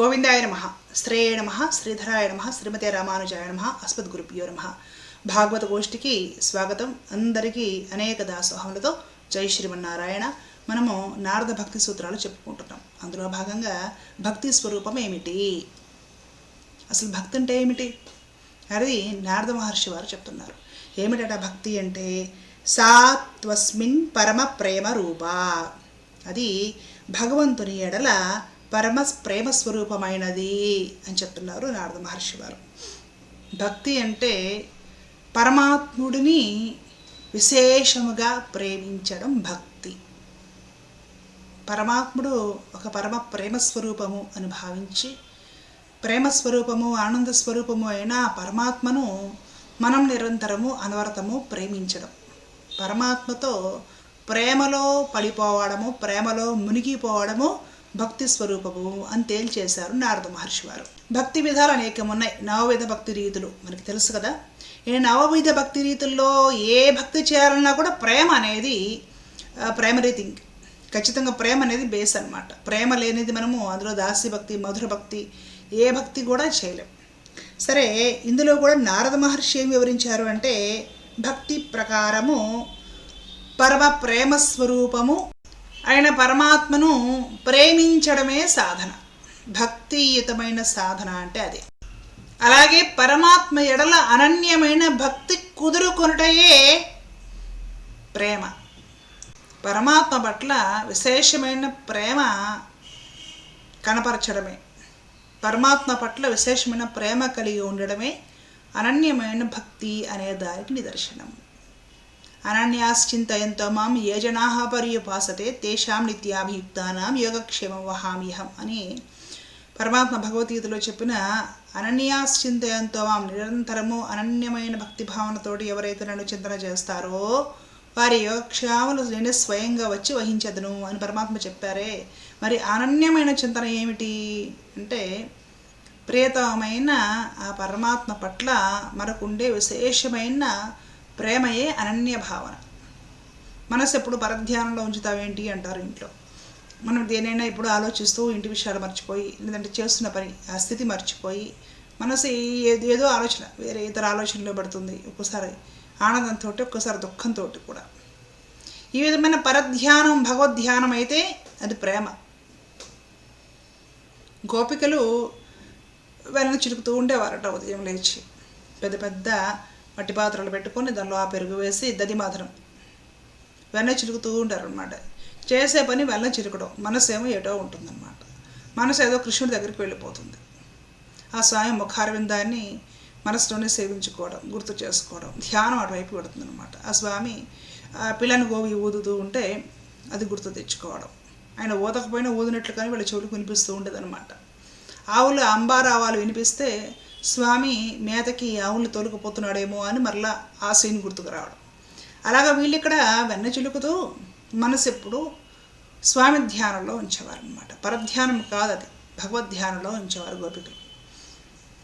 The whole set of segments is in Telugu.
గోవిందాయ నమ శ్రేయ నమ శ్రీధరాయ నమ శ్రీమతి రామానుజాయ నమ అస్మద్గురుభ్యో నమ. భాగవత గోష్ఠికి స్వాగతం అందరికీ అనేక దాసోహములతో జై శ్రీమన్నారాయణ. మనము నారద భక్తి సూత్రాలు చెప్పుకుంటున్నాం. అందులో భాగంగా భక్తి స్వరూపం ఏమిటి? అసలు భక్తి అంటే ఏమిటి? అది నారద మహర్షి వారు చెప్తున్నారు. ఏమిటట భక్తి అంటే? సాత్వస్మిన్ పరమ ప్రేమ రూప. అది భగవంతుని ఎడల పరమ ప్రేమ స్వరూపమైనది అని చెప్తున్నారు నారద మహర్షి వారు. భక్తి అంటే పరమాత్ముడిని విశేషముగా ప్రేమించడం భక్తి. పరమాత్ముడు ఒక పరమ ప్రేమ స్వరూపము అని భావించి ప్రేమ స్వరూపము ఆనంద స్వరూపము అయిన పరమాత్మను మనం నిరంతరము అనవరతము ప్రేమించడం. పరమాత్మతో ప్రేమలో పడిపోవడము ప్రేమలో మునిగిపోవడము భక్తి స్వరూపము అని తేల్చేశారు నారద మహర్షి వారు. భక్తి విధాలు అనేకం ఉన్నాయి నవవిధ భక్తి రీతులు మనకి తెలుసు కదా. ఈ నవవిధ భక్తి రీతుల్లో ఏ భక్తి చేయాలన్నా కూడా ప్రేమ అనేది ప్రైమరీ థింగ్ ఖచ్చితంగా ప్రేమ అనేది బేస్ అన్నమాట. ప్రేమ లేనిది మనము అందులో దాసి భక్తి మధుర భక్తి ఏ భక్తి కూడా చేయలేం. సరే ఇందులో కూడా నారద మహర్షి ఏం వివరించారు అంటే భక్తి ప్రకారము పరమ ప్రేమ స్వరూపము ఆయన పరమాత్మను ప్రేమించడమే సాధన. భక్తియుతమైన సాధన అంటే అది. అలాగే పరమాత్మ ఎడల అనన్యమైన భక్తి కుదురుకొనుటయే ప్రేమ. పరమాత్మ పట్ల విశేషమైన ప్రేమ కనపరచడమే. పరమాత్మ పట్ల విశేషమైన ప్రేమ కలిగి ఉండడమే అనన్యమైన భక్తి అనే దానికి నిదర్శనం. అనన్యాశ్చింతయంతో మాం ఏ జనా పర్యుపాసతే తేషాం నిత్యాభియుక్తానాం యోగక్షేమం వహామ్యహం అని పరమాత్మ భగవద్గీతలో చెప్పిన అనన్యాశ్చింతయంతో మాం నిరంతరము అనన్యమైన భక్తి భావనతోటి ఎవరైతే నన్ను చింతన చేస్తారో వారి యోగక్షేమములు నేను స్వయంగా వచ్చి వహించదును అని పరమాత్మ చెప్పారే. మరి అనన్యమైన చింతన ఏమిటి? అంటే ప్రియతమైన ఆ పరమాత్మ పట్ల మనకుండే విశేషమైన ప్రేమయే అనన్య భావన మనసు ఎప్పుడు పరధ్యానంలో ఉంచుతావేంటి అంటారు ఇంట్లో. మనం దేనైనా ఇప్పుడు ఆలోచిస్తూ ఇంటి విషయాలు మర్చిపోయి లేదంటే చేస్తున్న పని ఆ స్థితి మర్చిపోయి మనసు ఏదో ఏదో ఆలోచన వేరే ఇతర ఆలోచనలో పడుతుంది ఒక్కోసారి. ఆనందంతో ఒక్కోసారి దుఃఖంతో కూడా. ఈ విధమైన పరధ్యానం భగవద్ధ్యానం అయితే అది ప్రేమ. గోపికలు వెళ్ళని చిరుకుతూ ఉండేవారట ఉదయం లేచి. పెద్ద పెద్ద మట్టి పాత్రలు పెట్టుకొని దానిలో ఆ పెరుగు వేసి దది మాత్రం. వెన్న చిరుకుతూ ఉంటారు అనమాట చేసే పని వెన్న చిరుకడం మనసు ఏమో ఏటో ఉంటుందన్నమాట. మనసు ఏదో కృష్ణుడి దగ్గరికి వెళ్ళిపోతుంది. ఆ స్వామి ముఖారవిందాన్ని మనసులోనే సేవించుకోవడం గుర్తు చేసుకోవడం ధ్యానం అటువైపు పెడుతుందన్నమాట. ఆ స్వామి ఆ పిల్లని గోవి ఊదుతూ ఉంటే అది గుర్తు తెచ్చుకోవడం. ఆయన ఊదకపోయినా ఊదినట్లు కానీ వీళ్ళ చెవులకు వినిపిస్తూ ఉండేదన్నమాట. ఆవులు అంబారావాలు వినిపిస్తే స్వామి మేతకి ఆవులు తోలుకుపోతున్నాడేమో అని మరలా ఆ సీన్ గుర్తుకు రావడం. అలాగా వీళ్ళు ఇక్కడ వెన్న చిలుకుతూ మనసు ఎప్పుడు స్వామి ధ్యానంలో ఉంచేవారు అనమాట పరధ్యానం కాదు అది. భగవద్ధ్యానంలో ఉంచేవారు గోపికలు.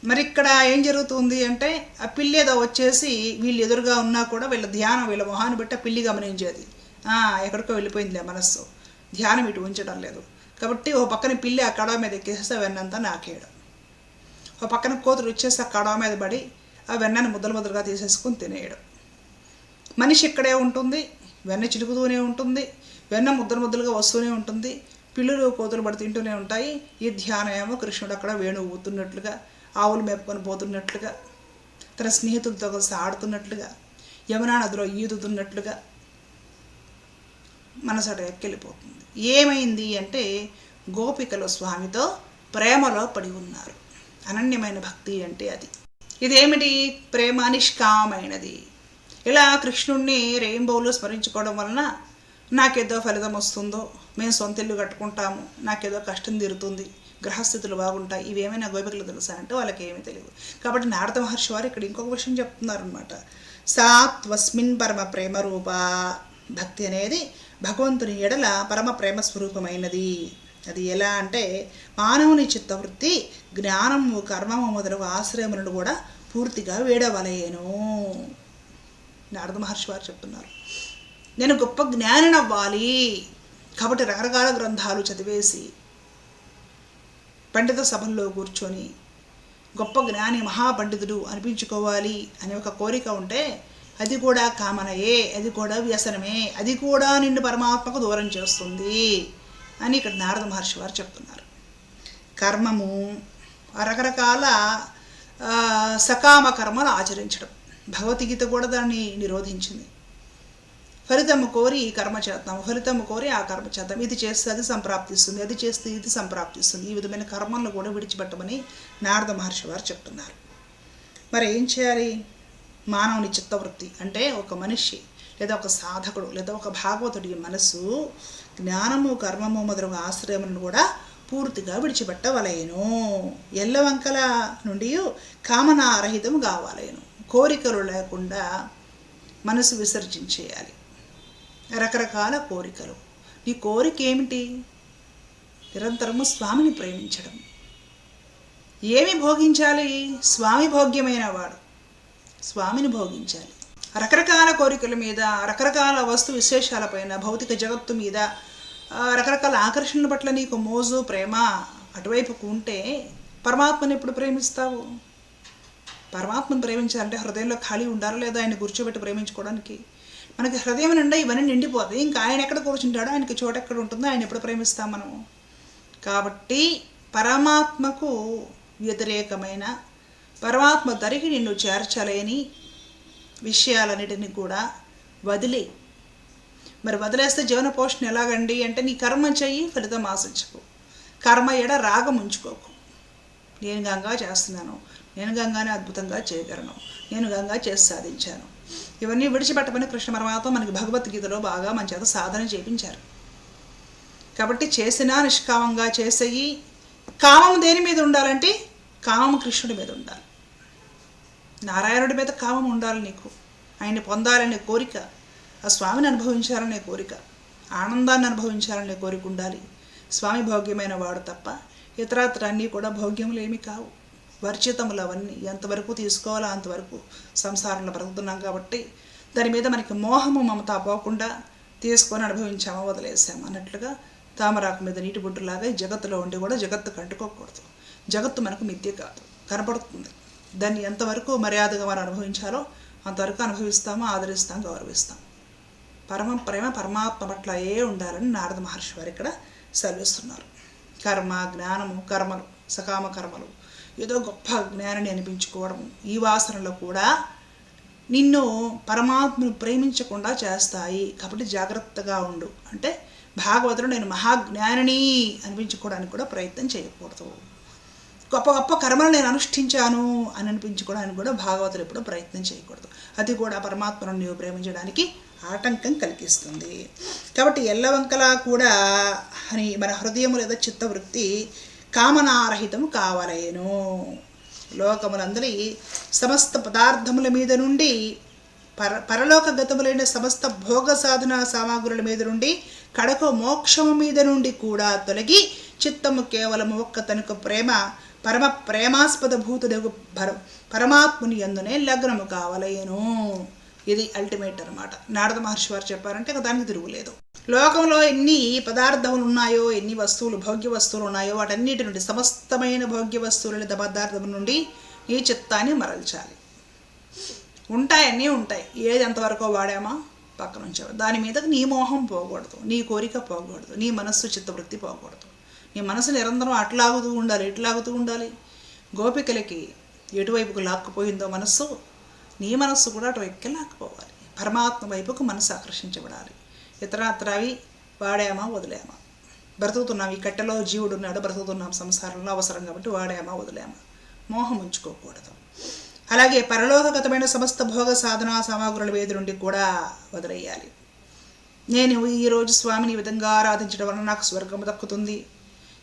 మరి ఇక్కడ ఏం జరుగుతుంది అంటే ఆ పిల్లి ఏదో వచ్చేసి వీళ్ళు ఎదురుగా ఉన్నా కూడా వీళ్ళ ధ్యానం వీళ్ళ మొహాన్ని బట్టి ఆ పిల్లి గమనించేది. ఎక్కడికో వెళ్ళిపోయిందిలే మనస్సు. ధ్యానం ఇటు ఉంచడం లేదు. కాబట్టి ఓ పక్కన పిల్లి ఆ కడవ మీద ఎక్కేస్తే వెన్నంతా నాకేయడం. పక్కన కోతులు వచ్చేసి ఆ కడవ మీద పడి ఆ వెన్నని ముద్దలు ముద్దలుగా తీసేసుకుని తినేయడం. మనిషి ఇక్కడే ఉంటుంది వెన్న చిలుకుతూనే ఉంటుంది వెన్న ముద్దలు ముద్దలుగా వస్తూనే ఉంటుంది పిల్లులు కోతులు పడి తింటూనే ఉంటాయి ఈ ధ్యానమేమో ఏమో కృష్ణుడు అక్కడ వేణువు ఊతున్నట్లుగా ఆవులు మేపుకొని పోతున్నట్లుగా తన స్నేహితులతో కలిసి ఆడుతున్నట్లుగా యమునా నదిలో ఈదుతున్నట్లుగా మనసు అటు ఎక్కెళ్ళిపోతుంది ఏమైంది అంటే గోపికలు స్వామితో ప్రేమలో పడి ఉన్నారు. అనన్యమైన భక్తి అంటే అది. ఇదేమిటి ప్రేమ నిష్కామైనది ఇలా కృష్ణుణ్ణి రెయిన్బోలో స్మరించుకోవడం వలన నాకేదో ఫలితం వస్తుందో మేము సొంత ఇల్లు కట్టుకుంటాము నాకేదో కష్టం తీరుతుంది గ్రహస్థితులు బాగుంటాయి ఇవేమైనా గోపికలు తెలుసా అంటే వాళ్ళకి ఏమీ తెలియదు. కాబట్టి నారద మహర్షి వారు ఇక్కడ ఇంకొక విషయం చెప్తున్నారనమాట సాత్వస్మిన్ పరమ ప్రేమ రూప. భక్తి అనేది భగవంతుని ఎడల పరమ ప్రేమ స్వరూపమైనది. అది ఎలా అంటే మానవుని చిత్తవృత్తి జ్ఞానము కర్మము మొదలగు ఆశ్రయములను కూడా పూర్తిగా వేడవలయేను నారద మహర్షి వారు చెప్తున్నారు. నేను గొప్ప జ్ఞానినవ్వాలి. కాబట్టి రకరకాల గ్రంథాలు చదివేసి పండిత సభల్లో కూర్చొని గొప్ప జ్ఞాని మహాపండితుడు అనిపించుకోవాలి అనే ఒక కోరిక ఉంటే అది కూడా కామనయే అది కూడా వ్యసనమే అది కూడా నిన్ను పరమాత్మకు దూరం చేస్తుంది. అని ఇక్కడ నారద మహర్షి వారు చెప్తున్నారు. కర్మము రకరకాల సకామ కర్మలు ఆచరించడం. భగవద్గీత కూడా దాన్ని నిరోధించింది. ఫలితము కోరి ఈ కర్మ చేద్దాం ఫలితము కోరి ఆ కర్మ చేద్దాం ఇది చేస్తే అది సంప్రాప్తిస్తుంది అది చేస్తే ఇది సంప్రాప్తిస్తుంది. ఈ విధమైన కర్మలను కూడా విడిచిపెట్టమని నారద మహర్షి వారు చెప్తున్నారు. మరి ఏం చేయాలి? మానవుని చిత్తవృత్తి అంటే ఒక మనిషి లేదా ఒక సాధకుడు లేదా ఒక భాగవతుడి మనస్సు జ్ఞానము కర్మము మొదలగు ఆశ్రయములను కూడా పూర్తిగా విడిచిపెట్టవలేను. ఎల్లవంకల నుండి కామనారహితము కావాలేను. కోరికలు లేకుండా మనసు విసర్జించేయాలి. రకరకాల కోరికలు. నీ కోరిక ఏమిటి నిరంతరము స్వామిని ప్రేమించడం. ఏమి భోగించాలి? స్వామి భోగ్యమైన వాడు. స్వామిని భోగించాలి. రకరకాల కోరికల మీద రకరకాల వస్తు విశేషాలపైన భౌతిక జగత్తు మీద రకరకాల ఆకర్షణల పట్ల నీకు మోజు ప్రేమ అటువైపుకు ఉంటే పరమాత్మను ఎప్పుడు ప్రేమిస్తావు? పరమాత్మను ప్రేమించాలంటే హృదయంలో ఖాళీ ఉండాలా లేదా ఆయన కూర్చోబెట్టి ప్రేమించుకోవడానికి? మనకి హృదయం నిండా ఇవన్నీ నిండిపోతాయి. ఇంకా ఆయన ఎక్కడ కూర్చుంటాడో ఆయనకి చోట ఎక్కడ ఉంటుందో ఆయన ఎప్పుడు ప్రేమిస్తాం మనము కాబట్టి పరమాత్మకు వ్యతిరేకమైన పరమాత్మ దరికి నిన్ను చేర్చలేని విషయాలన్నిటిని కూడా వదిలే మరి వదిలేస్తే జీవన పోషణ ఎలాగండి అంటే నీ కర్మ చెయ్యి ఫలితం ఆశించకు. కర్మ ఎడ రాగం ఉంచుకోకు. నేను గంగా చేస్తున్నాను నేను గంగానే అద్భుతంగా చేయగలను నేను గంగా చేసి సాధించాను. ఇవన్నీ విడిచిపెట్టమని కృష్ణ పరమాత్మ మనకి భగవద్గీతలో బాగా మన చేత సాధన చేయించారు కాబట్టి చేసినా నిష్కామంగా చేసేయి. కామం దేని మీద ఉండాలంటే కామం కృష్ణుడి మీద ఉండాలి. నారాయణుడి మీద కామం ఉండాలి నీకు. ఆయన్ని పొందాలనే కోరిక ఆ స్వామిని అనుభవించాలనే కోరిక ఆనందాన్ని అనుభవించాలనే కోరిక ఉండాలి. స్వామి భోగ్యమైన వాడు తప్ప ఇతరత్ర అన్నీ కూడా భోగ్యములు ఏమీ కావు. వర్జితములు అవన్నీ ఎంతవరకు తీసుకోవాలో అంతవరకు సంసారంలో బ్రతుకుతున్నాం కాబట్టి దాని మీద మనకి మోహము మమత పోకుండా తీసుకొని అనుభవించామా వదిలేసాము అన్నట్లుగా తామరాకు మీద నీటి బుడ్డులాగా జగత్తులో ఉండి కూడా జగత్తు కంటుకోకూడదు. జగత్తు మనకు మిథ్య కాదు. కనపడుతుంది. దాన్ని ఎంతవరకు మర్యాదగా మనం అనుభవించాలో అంతవరకు అనుభవిస్తాము ఆదరిస్తాం గౌరవిస్తాం. పరమ ప్రేమ పరమాత్మ పట్ల ఏ ఉండాలని నారద మహర్షి వారు ఇక్కడ సెలవిస్తున్నారు. కర్మ జ్ఞానము కర్మలు సకామ కర్మలు. ఏదో గొప్ప జ్ఞానాన్ని అనిపించుకోవడము ఈ వాసనలో కూడా నిన్ను పరమాత్మను ప్రేమించకుండా చేస్తాయి. కాబట్టి జాగ్రత్తగా ఉండు. అంటే భాగవతుడు నేను మహాజ్ఞానిని అనిపించుకోవడానికి కూడా ప్రయత్నం చేయకూడదు. గొప్ప గొప్ప కర్మలు నేను అనుష్ఠించాను అని అనిపించుకోవడానికి కూడా భాగవతులు ఎప్పుడూ ప్రయత్నం చేయకూడదు. అది కూడా పరమాత్మను నీవు ప్రేమించడానికి ఆటంకం కలిగిస్తుంది. కాబట్టి ఎల్లవంకలా కూడా అని మన హృదయం లేదా చిత్తవృత్తి కామనారహితం కావలేను. లోకములందరి సమస్త పదార్థముల మీద నుండి పర పరలోక గతములైన సమస్త భోగ సాధన సామాగ్రుల మీద నుండి కడకు మోక్షము మీద నుండి కూడా తొలగి చిత్తము కేవలము ఒక్క తనకు ప్రేమ పరమ ప్రేమాస్పద భూతుడగు భర పరమాత్ముని ఎందునే లగ్నము కావలయను ఇది అల్టిమేట్ అనమాట నారద మహర్షి వారు చెప్పారంటే దానికి తిరుగులేదు. లోకంలో ఎన్ని పదార్థములు ఉన్నాయో ఎన్ని వస్తువులు భోగ్య వస్తువులు ఉన్నాయో వాటన్నిటి నుండి సమస్తమైన భోగ్య వస్తువులు లేదా నుండి ఈ చిత్తాన్ని మరల్చాలి. ఉంటాయన్నీ ఉంటాయి. ఏది ఎంతవరకు వాడామా? పక్కనుంచావు దాని మీద నీ మోహం పోకూడదు. నీ కోరిక పోకూడదు. నీ మనస్సు చిత్తవృత్తి పోకూడదు. నీ మనసు నిరంతరం అట్లాగుతూ ఉండాలి ఇట్లాగుతూ ఉండాలి. గోపికలకి ఎటువైపుకు లాక్కుపోయిందో మనస్సు నీ మనస్సు కూడా అటువైపుకి లాక్కుపోవాలి. పరమాత్మ వైపుకు మనసు ఆకర్షించబడాలి. ఇతరాత్రావి వాడామా వదిలేమా? బ్రతుకుతున్నాం ఈ కట్టెలో జీవుడు ఉన్నాడు బ్రతుకుతున్నాం సంసారంలో అవసరం కాబట్టి వాడామా వదిలేమా? మోహం ఉంచుకోకూడదు. అలాగే పరలోకగతమైన సమస్త భోగ సాధనా సామాగ్రుల వేది నుండి కూడా వదిలేయాలి. నేను ఈరోజు స్వామిని ఈ విధంగా ఆరాధించడం వలన నాకు స్వర్గం దక్కుతుంది.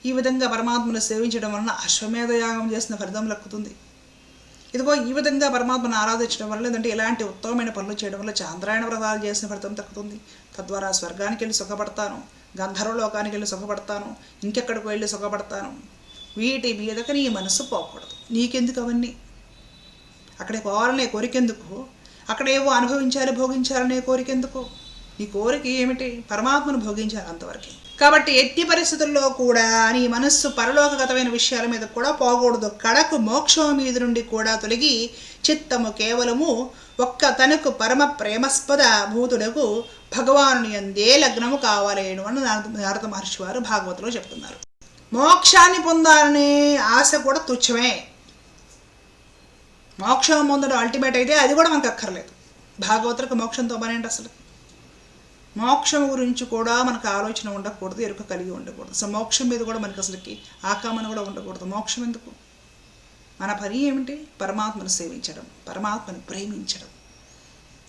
ఈ విధంగా పరమాత్మను సేవించడం వలన అశ్వమేధ యాగం చేసిన ఫలితం లక్కుతుంది. ఇదిగో ఈ విధంగా పరమాత్మను ఆరాధించడం వల్ల లేదంటే ఇలాంటి ఉత్తమమైన పనులు చేయడం వల్ల చాంద్రాయణ వ్రతాలు చేసిన ఫలితం తక్కుతుంది. తద్వారా స్వర్గానికి వెళ్ళి సుఖపడతాను గంధర్వలోకానికి వెళ్ళి సుఖపడతాను ఇంకెక్కడికి వెళ్ళి సుఖపడతాను. వీటి మీదకి నీ మనసు పోకూడదు. నీకెందుకు అవన్నీ? అక్కడికి పోవాలనే కోరికెందుకు? అక్కడేవో అనుభవించాలి భోగించాలనే కోరికెందుకు? నీ కోరిక ఏమిటి? పరమాత్మను భోగించాలి అంతవరకు. కాబట్టి ఎట్టి పరిస్థితుల్లో కూడా నీ మనస్సు పరలోకగతమైన విషయాల మీద కూడా పోకూడదు. కడకు మోక్షం మీద నుండి కూడా తొలగి చిత్తము కేవలము ఒక్క తనకు పరమ ప్రేమస్పద భూతుడకు భగవాను ఎందే లగ్నము కావాలేను అని నారద మహర్షి వారు భాగవతంలో చెప్తున్నారు. మోక్షాన్ని పొందాలనే ఆశ కూడా తుచ్చమే. మోక్షం పొందడం అల్టిమేట్ అయితే అది కూడా మనకు అక్కర్లేదు. భాగవతులకు మోక్షంతో పనేంటి అసలు? మోక్షం గురించి కూడా మనకు ఆలోచన ఉండకూడదు ఎరుక కలిగి ఉండకూడదు. సో మోక్షం మీద కూడా మనకి అసలుకి ఆకామన కూడా ఉండకూడదు. మోక్షం ఎందుకు? మన పని ఏమిటి? పరమాత్మను సేవించడం పరమాత్మను ప్రేమించడం.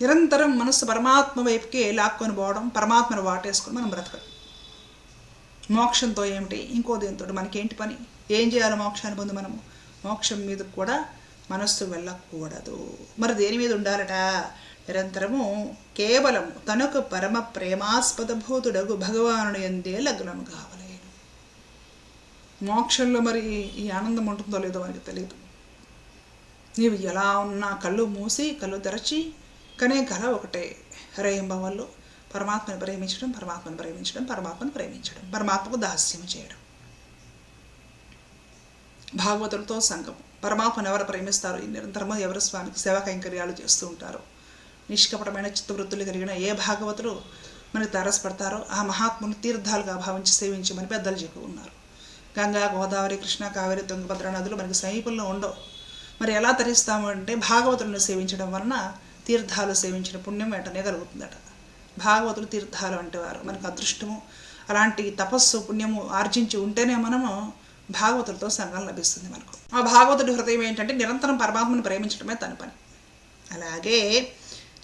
నిరంతరం మనస్సు పరమాత్మ వైపుకే లాక్కొని పోవడం పరమాత్మను వాటేసుకొని మనం బ్రతకడం. మోక్షంతో ఏమిటి? ఇంకో దీంతో మనకేంటి పని? ఏం చేయాలి మోక్షాన్ని పొంది మనము? మోక్షం మీద కూడా మనస్సు వెళ్ళకూడదు. మరి దేని మీద ఉండాలట? నిరంతరము కేవలం తనకు పరమ ప్రేమాస్పద భూతుడగు భగవానుడు ఎందే లగ్నము కావలేను. మోక్షంలో మరి ఈ ఆనందం ఉంటుందో లేదో మనకి తెలియదు నీవు ఎలా ఉన్నా కళ్ళు మూసి కళ్ళు తెరచి కనే కళ ఒకటే. హరేంబవల్లో పరమాత్మను ప్రేమించడం పరమాత్మను ప్రేమించడం పరమాత్మను ప్రేమించడం పరమాత్మకు దాస్యం చేయడం. భాగవతులతో సంఘం పరమాత్మను ఎవరు ప్రేమిస్తారు ఈ నిరంతరము ఎవరు స్వామికి సేవా కైంకర్యాలు చేస్తూ ఉంటారు నిష్కపటమైన చిత్తవృత్తులు కలిగిన ఏ భాగవతులు మనకు తారసపడతారో ఆ మహాత్ముని తీర్థాలుగా భావించి సేవించమని పెద్దలు చెప్పి ఉన్నారు. గంగా గోదావరి కృష్ణ కావేరి తుంగభద్ర నదులు మనకి సమీపంలో ఉండవు. మరి ఎలా తరిస్తాము అంటే భాగవతులను సేవించడం వలన తీర్థాలు సేవించిన పుణ్యం వెంటనే కలుగుతుందట. భాగవతులు తీర్థాలు అంటేవారు మనకు అదృష్టము అలాంటి తపస్సు పుణ్యము ఆర్జించి ఉంటేనే మనము భాగవతులతో సంఘం లభిస్తుంది మనకు. ఆ భాగవతుడి హృదయం ఏంటంటే నిరంతరం పరమాత్మను ప్రేమించడమే తన పని. అలాగే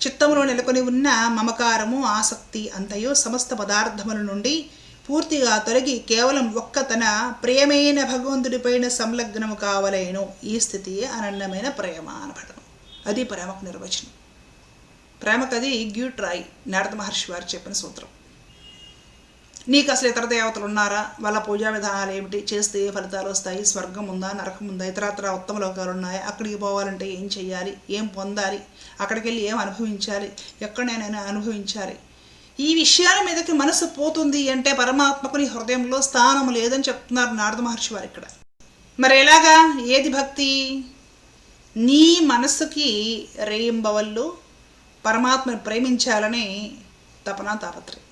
చిత్తంలో నెలకొని ఉన్న మమకారము ఆసక్తి అంతయో సమస్త పదార్థముల నుండి పూర్తిగా తొలగి కేవలం ఒక్క తన ప్రియమైన భగవంతుడిపైన సంలగ్నము కావలేను. ఈ స్థితియే అనన్యమైన ప్రేమ అనబడను. అది ప్రేమకు నిర్వచనం. ప్రేమకది గ్యూట్రాయ్ నారద మహర్షి వారు చెప్పిన సూత్రం. నీకు అసలు ఇతర దేవతలు ఉన్నారా? వాళ్ళ పూజా విధానాలు ఏమిటి? చేస్తే ఏ ఫలితాలు వస్తాయి. స్వర్గం ఉందా? నరకం ఉందా? ఇతరత్ర ఉత్తమ లోకాలు ఉన్నాయా? అక్కడికి పోవాలంటే ఏం చెయ్యాలి ఏం పొందాలి? అక్కడికి వెళ్ళి ఏం అనుభవించాలి? ఎక్కడైనా అనుభవించాలి. ఈ విషయాల మీదకి మనసు పోతుంది అంటే పరమాత్మకు నీ హృదయంలో స్థానం లేదని చెప్తున్నారు నారద మహర్షి వారు ఇక్కడ. మరి ఎలాగా? ఏది భక్తి? నీ మనసుకి రేయింబవళ్ళు పరమాత్మను ప్రేమించాలని తపన తాపత్రయం.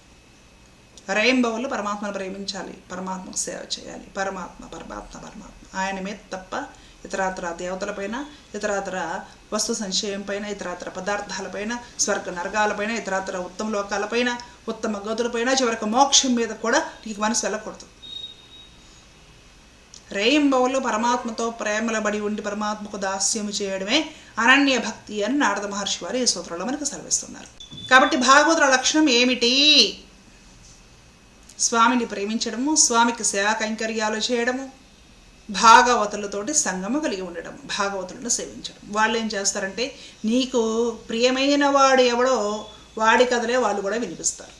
రెయిన్బోలో పరమాత్మను ప్రేమించాలి. పరమాత్మకు సేవ చేయాలి. పరమాత్మ పరమాత్మ పరమాత్మ. ఆయన మీద తప్ప ఇతరాతర దేవతలపైన ఇతరాతర వస్తు సంశయం పైన ఇతరాతర పదార్థాలపైన స్వర్గ నరకాలపైన ఇతరాతర ఉత్తమ లోకాలపైన ఉత్తమ గతులపైన చివరికి మోక్షం మీద కూడా నీకు మనసు వెళ్ళకూడదు. రేయింబవులు పరమాత్మతో ప్రేమలబడి ఉండి పరమాత్మకు దాస్యము చేయడమే అనన్య భక్తి అని నారద మహర్షి వారు ఈ సూత్రంలో మనకు సెలవిస్తున్నారు. కాబట్టి భాగవతుల లక్షణం ఏమిటి? స్వామిని ప్రేమించడము స్వామికి సేవా కైంకర్యాలు చేయడము భాగవతులతోటి సంగము కలిగి ఉండడం భాగవతులను సేవించడం వాళ్ళు ఏం చేస్తారంటే నీకు ప్రియమైన వాడు ఎవడో వాడి కథలే వాళ్ళు కూడా వినిపిస్తారు.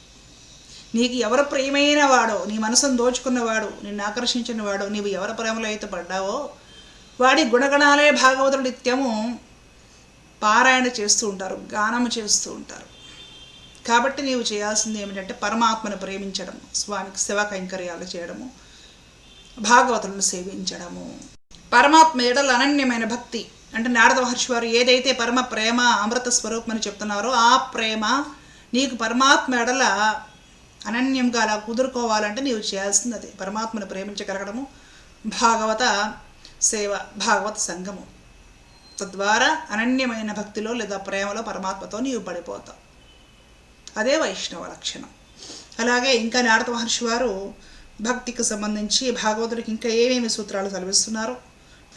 నీకు ఎవరు ప్రియమైన వాడో నీ మనసును దోచుకున్నవాడు నిన్ను ఆకర్షించిన వాడు నీవు ఎవరి ప్రేమలో అయితే పడ్డావో వాడి గుణగణాలే భాగవతుడు నిత్యము పారాయణ చేస్తూ ఉంటారు గానము చేస్తూ ఉంటారు. కాబట్టి నీవు చేయాల్సింది ఏమిటంటే పరమాత్మను ప్రేమించడం స్వామికి శివ కైంకర్యాలు చేయడము భాగవతులను సేవించడము. పరమాత్మ ఎడల అనన్యమైన భక్తి. అంటే నారద మహర్షి వారు ఏదైతే పరమ ప్రేమ అమృత స్వరూపమని చెప్తున్నారో ఆ ప్రేమ నీకు పరమాత్మ ఎడల అనన్యంగా అలా కుదురుకోవాలంటే నీవు చేయాల్సింది అదే. పరమాత్మను ప్రేమించగలగడము భాగవత సేవ భాగవత సంఘము తద్వారా అనన్యమైన భక్తిలో లేదా ప్రేమలో పరమాత్మతో నీవు పడిపోతావు. అదే వైష్ణవ లక్షణం. అలాగే ఇంకా నారద మహర్షి వారు భక్తికి సంబంధించి భాగవతుడికి ఇంకా ఏమేమి సూత్రాలు సెలవిస్తున్నారో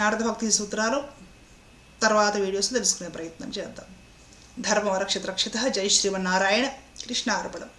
నారద భక్తి సూత్రాలు తర్వాత వీడియోస్ తెలుసుకునే ప్రయత్నం చేద్దాం. ధర్మవరక్షిత రక్షిత జై శ్రీమన్నారాయణ కృష్ణార్పణం.